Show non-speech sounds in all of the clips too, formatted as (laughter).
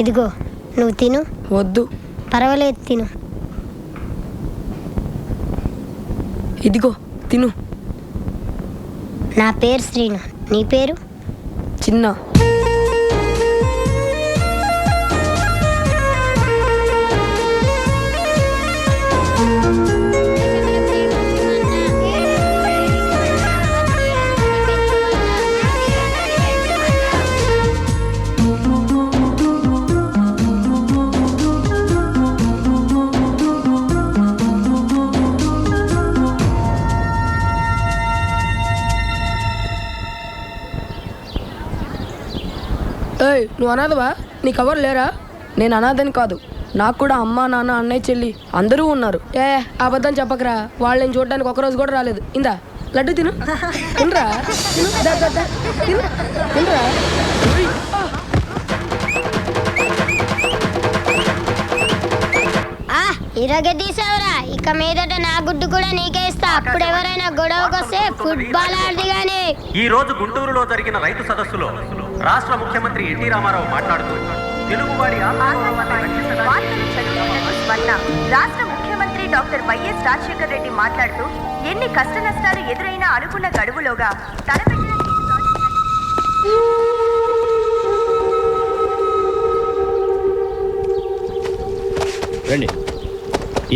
ఇదిగో నువ్వు తిను. వద్దు. పర్వాలేదు తిను. ఇదిగో తిను. నా పేరు శ్రీను. నీ పేరు? చిన్న. ఏయ్ నువ్వు అనాథవా? నీ కవర్ లేరా? నేను అనాథని కాదు. నాకు కూడా అమ్మ నాన్న అన్నయ్య చెల్లి అందరూ ఉన్నారు. ఏ అబద్ధం చెప్పకరా. వాళ్ళని చూడడానికి ఒక రోజు కూడా రాలేదు. ఇందా? లడ్డు తిను. తినరా? తిను. తినరా? ఇరగదీసావురా. ఇక మీదట నా గుడ్డు కూడా నీకే ఇస్తా. అప్పుడు ఎవరైనా గొడవకొస్తే ఫుట్బాల్ ఆడది గాని. ఈ రోజు గుంటూరులో జరిగిన రైతు సదస్సులో రాష్ట్ర ముఖ్యమంత్రి ఎన్టీ రామారావు మాట్లాడుతూ తెలుగువాడి రాష్ట్ర ముఖ్యమంత్రి డాక్టర్ వైఎస్ రాజశేఖర్ రెడ్డి మాట్లాడుతూ ఎన్ని కష్ట నష్టాలు ఎదురైనా అనుకున్న గడువులోగా తలపెట్టిన రండి.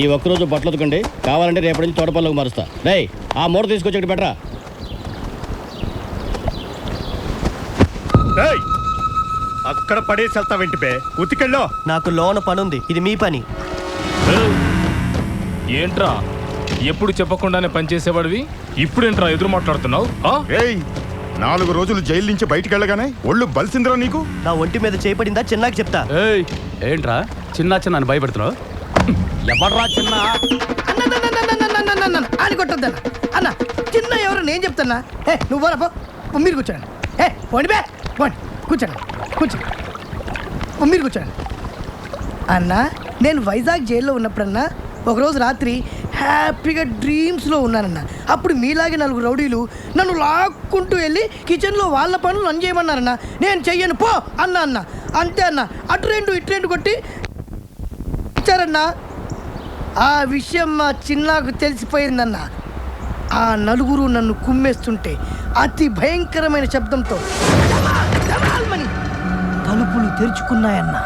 ఈ ఒక్కరోజు బట్టలు ఉతకండి. కావాలంటే రేపటి నుంచి తోటపల్లికి మారుస్తా. రేయ్ ఆ మూట తీసుకొచ్చి పెట్టరా. ఏయ్! అక్కడ పడేసి వెళ్తా వెంటిపే ఉతికెళ్ళో. నాకు లోన పనుంది. ఇది మీ పని. ఏంట్రా? ఎప్పుడు చెప్పకుండానే పనిచేసేవాడివి ఇప్పుడేంట్రా ఎదురు మాట్లాడుతున్నావు? ఆ? ఏయ్! నాలుగు రోజులు జైలు నుంచి బయటికి వెళ్ళగానే ఒళ్ళు బలిసిందిరా నీకు? నా ఒంటి మీద చేపడిందా చిన్నాకి చెప్తా. ఏయ్! ఏంట్రా? చిన్న చిన్న భయపెడుతున్నావు? ఎవడ్రా చిన్న? అని కొట్టొద్దన్న. అన్న చిన్న ఎవరు? నేను చెప్తున్నా. ఏ నువ్వు పోరా పో. పో, మీరు కూర్చోండి. పోండి బే. వాడి కూర్చోండి. కూర్చోండి. మీరు కూర్చోండి. అన్న నేను వైజాగ్ జైల్లో ఉన్నప్పుడన్నా ఒకరోజు రాత్రి హ్యాపీగా డ్రీమ్స్లో ఉన్నానన్న. అప్పుడు మీలాగే నలుగురు రౌడీలు నన్ను లాక్కుంటూ వెళ్ళి కిచెన్లో వాళ్ళ పనులు నన్ను చేయమన్నారన్న. నేను చెయ్యను. పో! అన్న అన్న. అంతే అన్న. అటు రెండు ఇటు రెండు కొట్టి ఇచ్చారన్నా. ఆ విషయం మా చిన్నాకు తెలిసిపోయిందన్న. ఆ నలుగురు నన్ను కుమ్మేస్తుంటే అతి భయంకరమైన శబ్దంతో "డమాల్, తలుపులు తెరుచుకున్నాయన్న.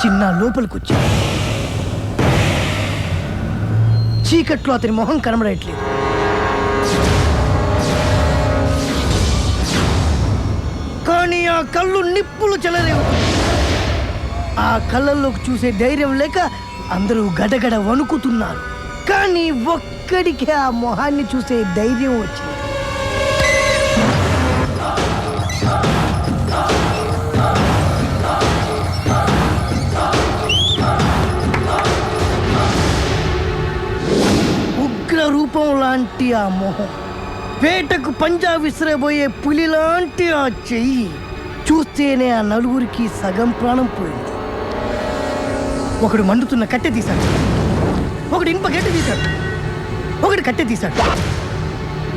చిన్న లోపలికొచ్చి చీకట్లో అతని మొహం కనబడట్లేదు. కానీ ఆ కళ్ళు నిప్పులు చెలరేవు. ఆ కళ్ళల్లోకి చూసే ధైర్యం లేక అందరూ గడగడ వణుకుతున్నారు. కానీ ఒక్కడికే ఆ మొహాన్ని చూసే ధైర్యం వచ్చింది. రూపం లాంటి ఆ మొహం. వేటకు పంజా విసిరబోయే పులి లాంటి ఆ చెయ్యి చూస్తేనే ఆ నలుగురికి సగం ప్రాణం పోయింది. ఒకడు మండుతున్న కట్టె తీశాడు. ఒకడు ఇనుప గడ్డి తీశాడు. ఒకడు కట్టె తీశాడు.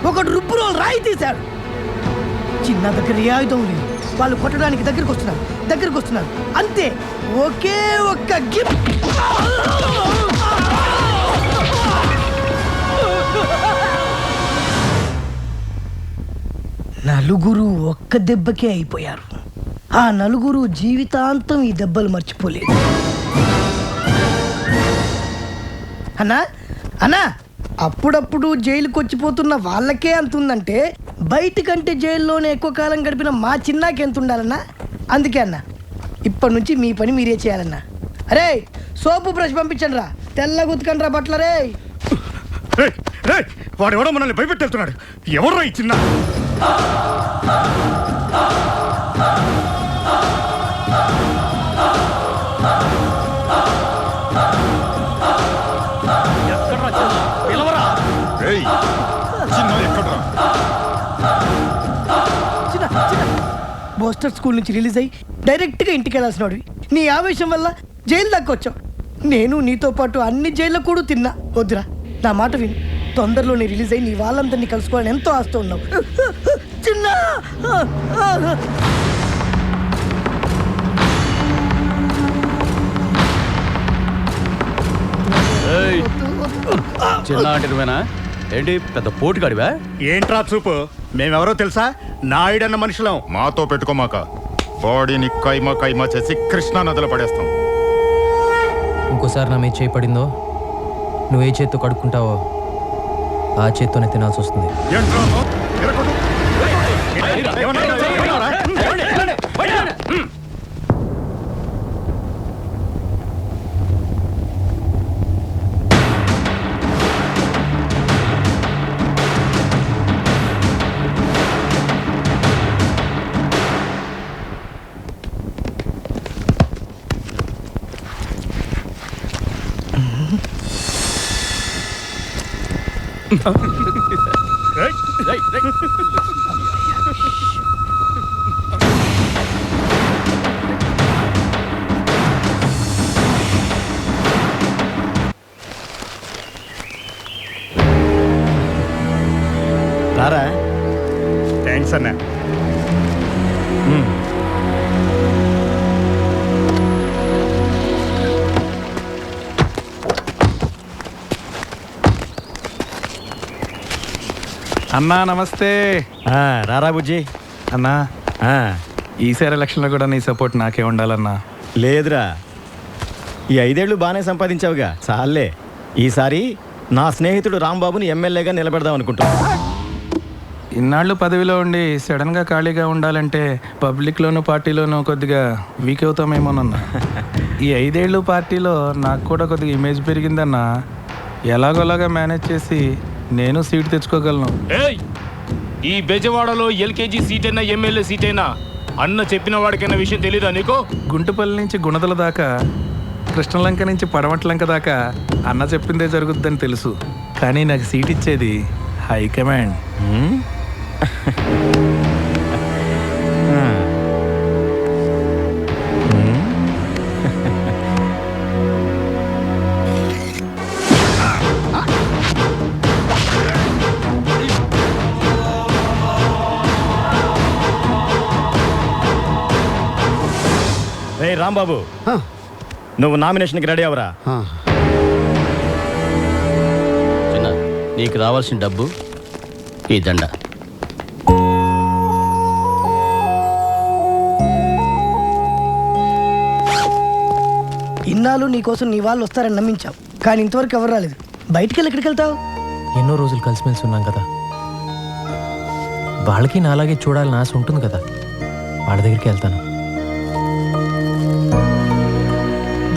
ఒకడు రుబ్బురోలు రాయి తీశాడు. చిన్న దగ్గర ఏ ఆయుధం లేదు. వాళ్ళు కొట్టడానికి దగ్గరికి వస్తున్నారు. దగ్గరికి వస్తున్నారు. అంతే. ఒకే ఒక్క గిఫ్ట్. నలుగురు ఒక్క దెబ్బకే అయిపోయారు. ఆ నలుగురు జీవితాంతం ఈ దెబ్బలు మర్చిపోలేదు. అన్నా అన్నా అప్పుడప్పుడు జైలుకి వచ్చిపోతున్న వాళ్ళకే అంత ఉందంటే బయటకంటే జైల్లోనే ఎక్కువ కాలం గడిపిన మా చిన్నాకి ఎంత ఉండాలన్నా అందుకే అన్న ఇప్పటి నుంచి మీ పని మీరే చేయాలన్నా. అరే సోపు బ్రష్ పంపించండి రా తెల్ల ఉతకండి రా బట్లరే వాడెవడో మనల్ని భయపెట్టేస్తున్నాడు ఎవర్రా ఈ చిన్న? రేయ్, చిన్న ఎక్కడ్రా? చిన్న చిన్న. బోస్టర్ స్కూల్ నుంచి రిలీజ్ అయ్యి డైరెక్ట్గా ఇంటికి వెళ్ళాల్సిన వాడివి నీ ఆవేశం వల్ల జైలు దాకా వచ్చావు నేను నీతో పాటు అన్ని జైల్లో కూడా తిన్నా. వద్దురా. నా మాట విను. తొందరలో నీ రిలీజ్ అయ్యి నీ వాళ్ళందరినీ కలుసుకోవాలని ఎంతో ఆస్తి ఉన్నావు. చిన్న! చిన్న అంటే ఏంటి? పెద్ద పోటుగాడివా? ఏంట్రా చూపు? మేమెవరో తెలుసా? నాయుడన్న మనుషులం. మాతో పెట్టుకోమాక. బాడీని కైమా కైమా చేసి కృష్ణా నదిలో పడేస్తాం. ఇంకోసారి నా మీద చేపడిందో నువ్వు ఏ చేత్తో కడుక్కుంటావో ఆ చేత్తోనే తినాల్సి వస్తుంది రారా? థ్యాంక్స్ అన్న. అన్నా నమస్తే. ఆ, రారా బుజ్జి. అన్నా ఆ, ఈసారి ఎలక్షన్లో కూడా నీ సపోర్ట్ నాకే ఉండాలన్నా. లేదురా. ఈ ఐదేళ్ళు బాగానే సంపాదించావుగా. చాలే ఈసారి నా స్నేహితుడు రాంబాబుని ఎమ్మెల్యేగా నిలబెడదాం అనుకుంటున్నా. ఇన్నాళ్ళు పదవిలో ఉండి సడన్గా ఖాళీగా ఉండాలంటే పబ్లిక్లోనూ పార్టీలోనూ కొద్దిగా వీక్ అవుతామేమోనన్నా. ఈ ఐదేళ్ళు పార్టీలో నాకు కూడా కొద్దిగా ఇమేజ్ పెరిగిందన్నా. ఎలాగోలాగా మేనేజ్ చేసి నేను సీట్ తెచ్చుకోగలను. ఏయ్! ఈ బెజవాడలో ఎల్కేజీ సీట్ అయినా ఎమ్మెల్యే సీట్ అయినా అన్న చెప్పిన వాడికైనా విషయం తెలీదా నీకు? గుంటుపల్లి నుంచి గుణదల దాకా కృష్ణలంక నుంచి పడమట్లంక దాకా అన్న చెప్పిందే జరుగుద్దని తెలుసు. కానీ నాకు సీట్ ఇచ్చేది హైకమాండ్ రాంబాబు నువ్వు నామినేషన్కి రెడీ అవరా చిన్న నీకు రావాల్సిన డబ్బు ఈ దండ. ఇన్నాళ్ళు నీకోసం నీ వాళ్ళు వస్తారని నమ్మించావు. కానీ ఇంతవరకు ఎవరు రాలేదు. బయటికి వెళ్ళి ఎక్కడికి వెళ్తావు? ఎన్నో రోజులు కలిసిమెలిసి ఉన్నాం కదా. వాళ్ళకి నాలాగే చూడాలని ఆశ ఉంటుంది కదా. వాళ్ళ దగ్గరికి వెళ్తాను.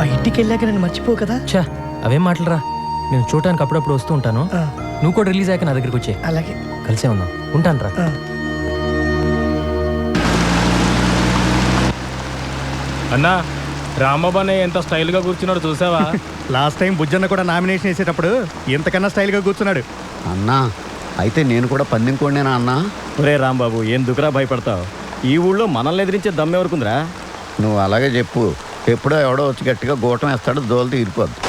బయటికి వెళ్ళాక నన్ను మర్చిపో కదా? ఛా అవేం మాటలరా? నేను చూడటానికి అప్పుడప్పుడు వస్తూ ఉంటాను. ఆ, నువ్వు కూడా రిలీజ్ అయ్యాక నా దగ్గరికి వచ్చే అలాగే. కలిసే ఉందాం. ఉంటాను రా ఆ. అన్నా రామబానే ఎంత స్టైల్గా కూర్చున్నాడు చూసావా? (laughs) లాస్ట్ టైం బుజ్జన్న కూడా నామినేషన్ వేసేటప్పుడు ఇంతకన్నా స్టైల్గా కూర్చున్నాడు. అన్నా అయితే నేను కూడా పందెం కోడినేనా అన్నా? ఒరే రాంబాబు ఏం దుకురా భయపడతావు? ఈ ఊళ్ళో మనల్ని ఎదిరించే దమ్మెవరకుందిరా నువ్వు అలాగే చెప్పు. ఎప్పుడో ఎవడో వచ్చి గట్టిగా గోటం వేస్తాడు దోలు తీరిపోద్ది.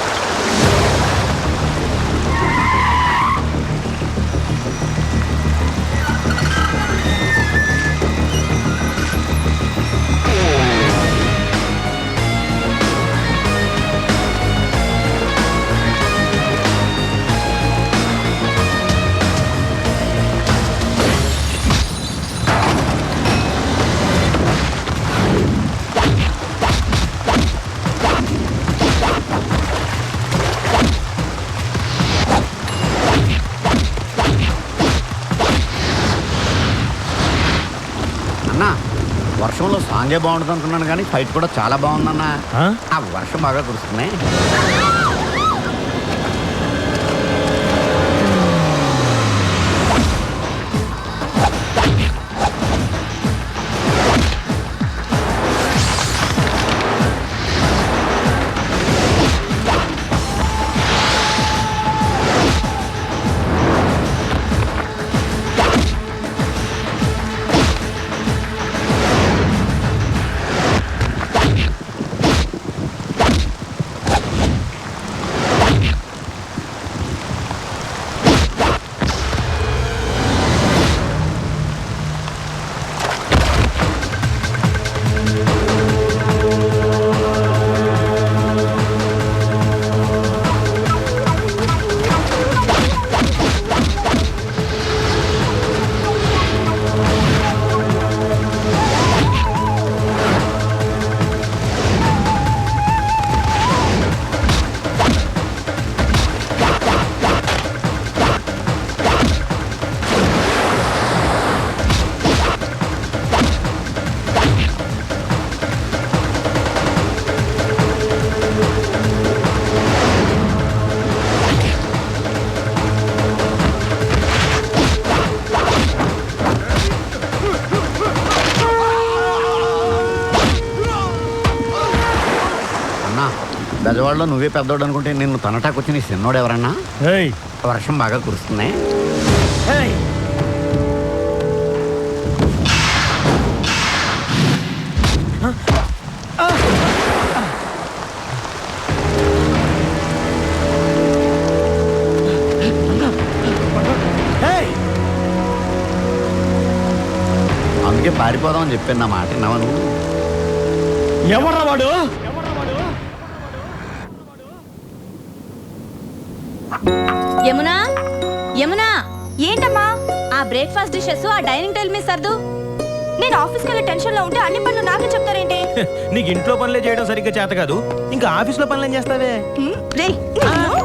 అన్నా వర్షంలో సాంగే బాగుంటుంది అనుకున్నాను కానీ ఫైట్ కూడా చాలా బాగుందన్నా ఆ? ఆ వర్షం బాగా కురుస్తున్నాయి బెజవాడలో నువ్వే పెద్దోడు అనుకుంటే నిన్ను తనటాకు వచ్చి నీ చిన్నోడు ఎవరన్నా? వర్షం బాగా కురుస్తుంది అందుకే పారిపోదామని చెప్పాను నా మాట విన్నావా నువ్వు? ఎవర్రా వాడు? యమునా యమునా ఏంటమ్మా ఆ బ్రేక్ఫాస్ట్ డిషెస్ ఆ డైనింగ్ టేబుల్ మీద సర్దు నేను ఆఫీస్కి వెళ్ళే టెన్షన్లో ఉంటే అన్ని పనులు నాకే చెప్తారేంటి నీకు ఇంట్లో పనులే చేయడం సరిగ్గా చేత కాదు ఇంకా ఆఫీస్లో పనులు ఏం చేస్తావే? రేయ్,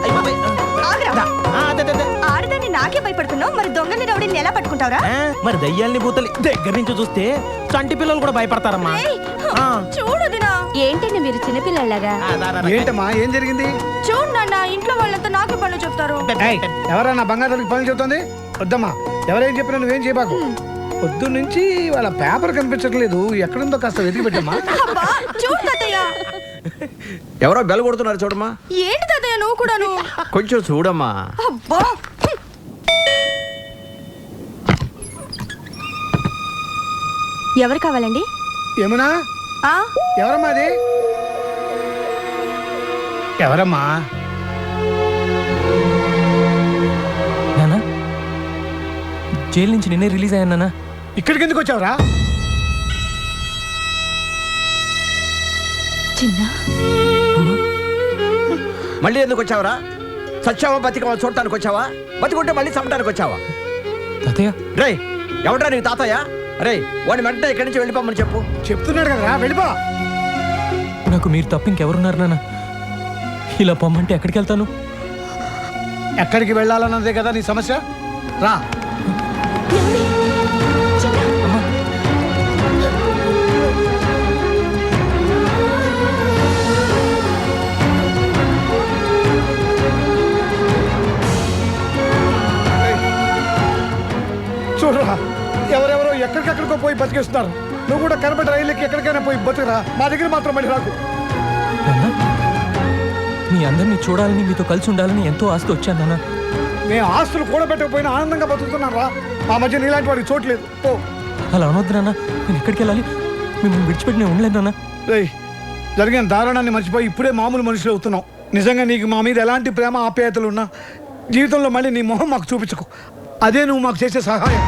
అయిపోతాయి. ఆగురా. ఆ, అదే, అదే, అదే. నాకే భయపడుతున్నావు? మరి దొంగని రౌడీని ఎలా పట్టుకుంటావురా? ఆ, మరి దయ్యాల్ని భూతల్ని దగ్గర నుంచి చూస్తే చంటి పిల్లలు కూడా భయపడతారమ్మా. ఆ. చూడు దినా. ఏంటండి మీరు చిన్నపిల్లలాగా. ఏంటమ్మా ఏం జరిగింది? చూడు నాన్న ఇంట్లో వాళ్ళంతా నాకే పనులు చెప్తారు. ఏయ్, ఎవరన్నా బంగారానికి పనులు చెబుతుంది వద్దమ్మా ఎవరేం చెప్పినా నువ్వేం చేయబాకు. పొద్దు నుంచి వాళ్ళ పేపర్ కనిపించట్లేదు. ఎక్కడుందో కాస్త వెతికి పెట్టమ్మా అబ్బా చూడు తాతయ్య. ఎవరో బెల్ కొడుతున్నారు చూడమ్మా. ఏంటి తాతయ్య నువ్వు కూడాను? కొంచెం చూడమ్మా. అబ్బా. ఎవరు కావాలండి? ఏమన్నా? ఆ? ఎవరమ్మా అది? ఎవరమ్మా? నానా జైలు నుంచి నిన్నే రిలీజ్ అయ్యాను నానా. ఇక్కడికి ఎందుకు వచ్చావురా? చిన్న. మళ్ళీ ఎందుకు వచ్చావరా? సచ్చావా బతికవా? చూడటానికి వచ్చావా? బతికుంటే మళ్ళీ చంపడానికి వచ్చావా? తాతయ్య? రేయ్ ఎవడ్రా నీ తాతయ్య? రే వాడిని వెంటనే ఇక్కడి నుంచి వెళ్ళిపోమని చెప్పు. చెప్తున్నాడు కదరా వెళ్ళిపో. నాకు మీరు తప్ప ఇంకెవరున్నారు నాన్న? ఇలా పొమ్మంటే ఎక్కడికి వెళ్తాను? ఎక్కడికి వెళ్ళాలన్నదే కదా నీ సమస్య? రా. చూడరా ఎవరెవరో ఎక్కడికెక్కడికో పోయి బతికేస్తున్నారు. నువ్వు కూడా కనబడి రైలుకి ఎక్కడికైనా పోయి బతుకురా. మా దగ్గర మాత్రం మళ్ళీ రాకు. మీ అందరినీ చూడాలని మీతో కలిసి ఉండాలని ఎంతో ఆస్తి వచ్చాను నాన్న. మేము ఆస్తులు కూడబెట్టకపోయినా ఆనందంగా బతుకుతున్నాం రా మా మధ్య నీలాంటి వాడికి చోట్లేదు ఓ అలా అనొద్దు నాన్న. నేను ఎక్కడికి వెళ్ళాలి? మిమ్మల్ని విడిచిపెట్టి నేను ఉండలేను నాన్న. రేయ్ జరిగిన దారుణాన్ని మర్చిపోయి ఇప్పుడే మామూలు మనుషులు అవుతున్నాం నిజంగా నీకు మా మీద ఎలాంటి ప్రేమ ఆప్యాయతలు ఉన్నా జీవితంలో మళ్ళీ నీ మొహం మాకు చూపించకు. అదే నువ్వు మాకు చేసే సహాయం.